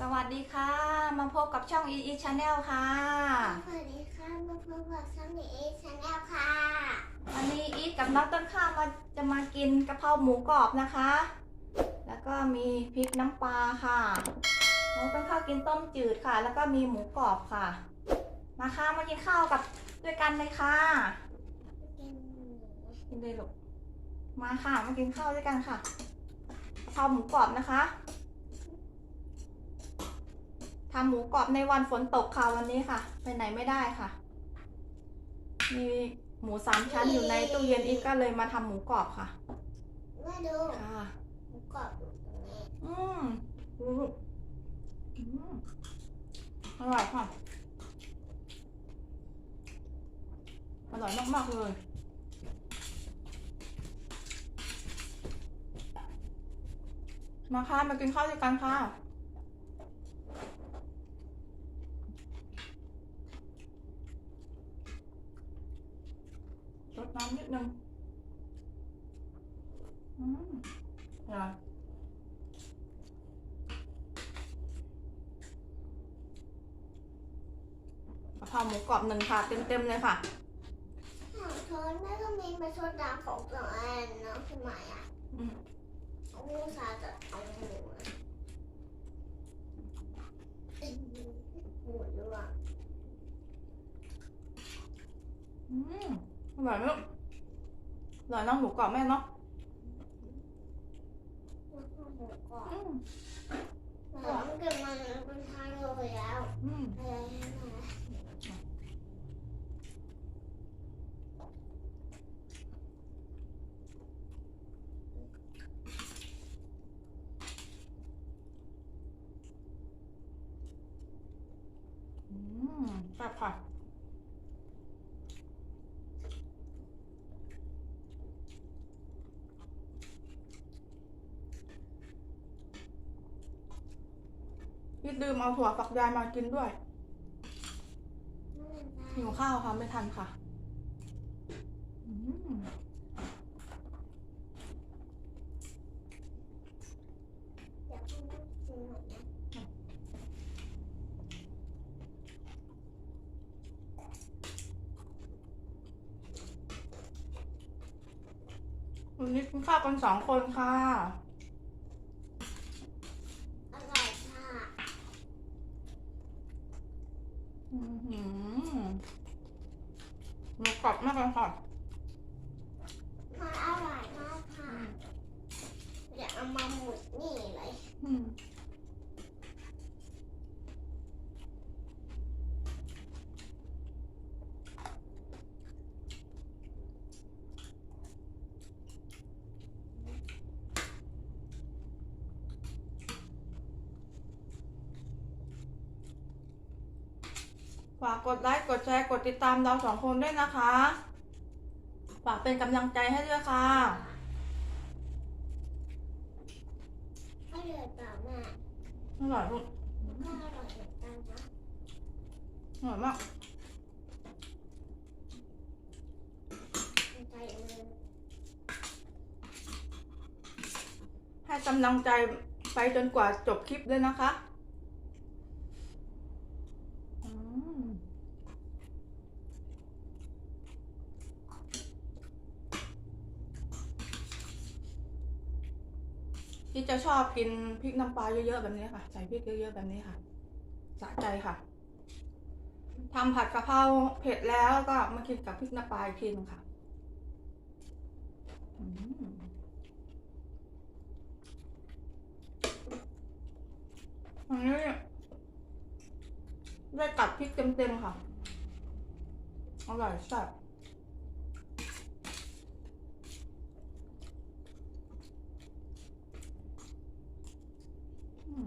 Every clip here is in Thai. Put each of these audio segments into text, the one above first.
สวัสดีค่ะ มาพบกับช่อง e e Channel ค่ะ สวัสดีค่ะมาพบกับซัมมี่เอชแนลค่ะ วันนี้อีทกับน้องต้นข้าวมาจะมากินกะเพราหมูกรอบนะคะ แล้วก็มีพริกน้ำปลาค่ะน้องต้นข้าวกินต้มจืดค่ะ แล้วก็มีหมูกรอบค่ะ มาค่ะมากินข้าวกับด้วยกันเลยค่ะ กินหมูกินเลยลูก มาค่ะมากินข้าวด้วยกันค่ะกะเพราหมูกรอบนะคะ ทำหมูกรอบในวันฝนตกค่ะวันนี้ค่ะ ไปไหนไม่ได้ค่ะ มีหมูสามชั้นอยู่ในตู้เย็นอีกก็เลยมาทำหมูกรอบค่ะมาดูค่ะหมูกรอบแบบนี้อืมดูลูกอืมอร่อยค่ะอร่อยมากๆเลยมาค่ะมากินข้าวด้วยกันค่ะ รดน้ำนิดนึงอืมอร่อยกะเพราหมูกรอบหนึ่งค่ะเต็มๆเลยค่ะหางช้อนแม่ก็มีมาชดดาของสองอันเนาะทำไมอะอืมเอาลูกสาวจะเอาหมูอะหมูด้วยอืม อร่อยไหมลูกอร่อยเน้องหมูกรอบแม่เนาะ หมูกรอบ อืม หอมกันมันเป็นทางเลยแล้ว อืม อะไรให้มา อืมแซ่บค่ะ พี่ลืมเอาถั่วฝักยาวมากินด้วย หิวข้าวค่ะไม่ทันค่ะอืมอยากให้แม่กินหน่อยนะวันนี้กินข้าวกันสองคนค่ะ อร่อยค่ะ อือ หือหมูกรอบมากเลยค่ะมันอร่อยมากค่ะอยากเอามาหมุดนี่เลย ฝากกดไลค์กดแชร์กดติดตามเราสองคนด้วยนะคะ ฝากเป็นกำลังใจให้ด้วยค่ะอร่อยเปล่าแม่อร่อยลูกก็อร่อยเหมือนกันนะอร่อยมากใจมือให้กำลังใจไปจนกว่าจบคลิปด้วยนะคะอืม ที่จะชอบกินพริกน้ำปลาเยอะๆแบบนี้ค่ะ ใส่พริกเยอะๆแบบนี้ค่ะ สะใจค่ะทำผัดกะเพราเผ็ดแล้วก็มากินกับพริกน้ำปลาอีกทีนึงค่ะอืมอันนี้ ได้กัดพริกเต็มๆค่ะ อร่อยแซ่บอืม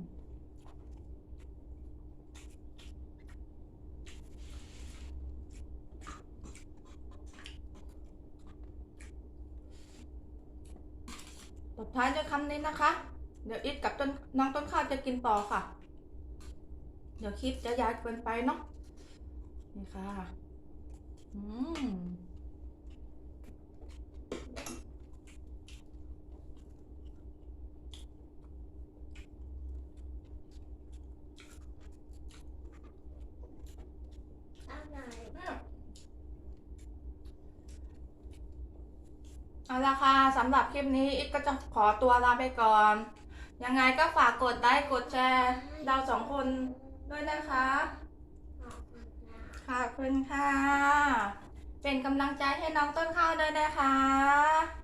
ตบท้ายด้วยคำนี้นะคะ เดี๋ยวอิดกับต้นน้องต้นข้าวจะกินต่อค่ะ เดี๋ยวคลิปจะยาวเกินไปเนาะนี่ค่ะอืมเอาละค่ะสำหรับคลิปนี้อิกก็จะขอตัวลาไปก่อน ยังไงก็ฝากกดไลค์กดแชร์ เราสองคน ด้วยนะคะ ขอบคุณค่ะ เป็นกำลังใจให้น้องต้นข้าวด้วยนะคะ